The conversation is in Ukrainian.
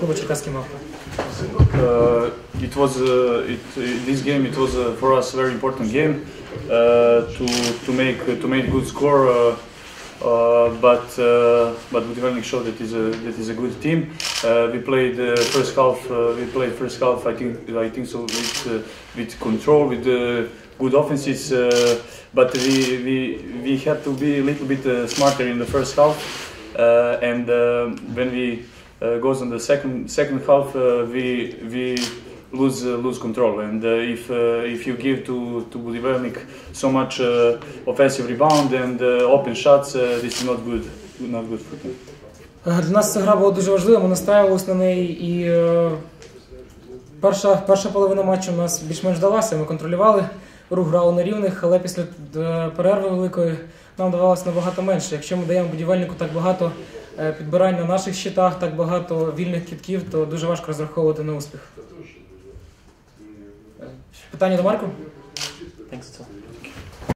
клубу Черкаський Мавпи. Uh, it was uh, it, uh, this game. It was uh, for us very important game uh, to to make to make good score. Uh, uh, but uh, but Budivelnik showed that is a that is a good team. Uh, we played uh, first half. Uh, we played first half. I think I think so with uh, with control with uh, good offenses. Uh, but we, we we had to be a little bit uh, smarter in the first half. Uh, and uh, when we uh, goes on the second second half, uh, we we lose uh, lose control. And uh, if uh, if you give to to Budivelnik so much uh, offensive rebound and uh, open shots, uh, this is not good not good for them. Е, Для нас ця гра була дуже важлива, ми настраювалися на неї і е, перша, перша половина матчу у нас більш-менш вдалася. Ми контролювали рух, грали на рівних, але після е, перерви великої нам давалося набагато менше. Якщо ми даємо будівельнику так багато підбирань на наших щитах, так багато вільних кітків, то дуже важко розраховувати на успіх. Е, Питання до Марку?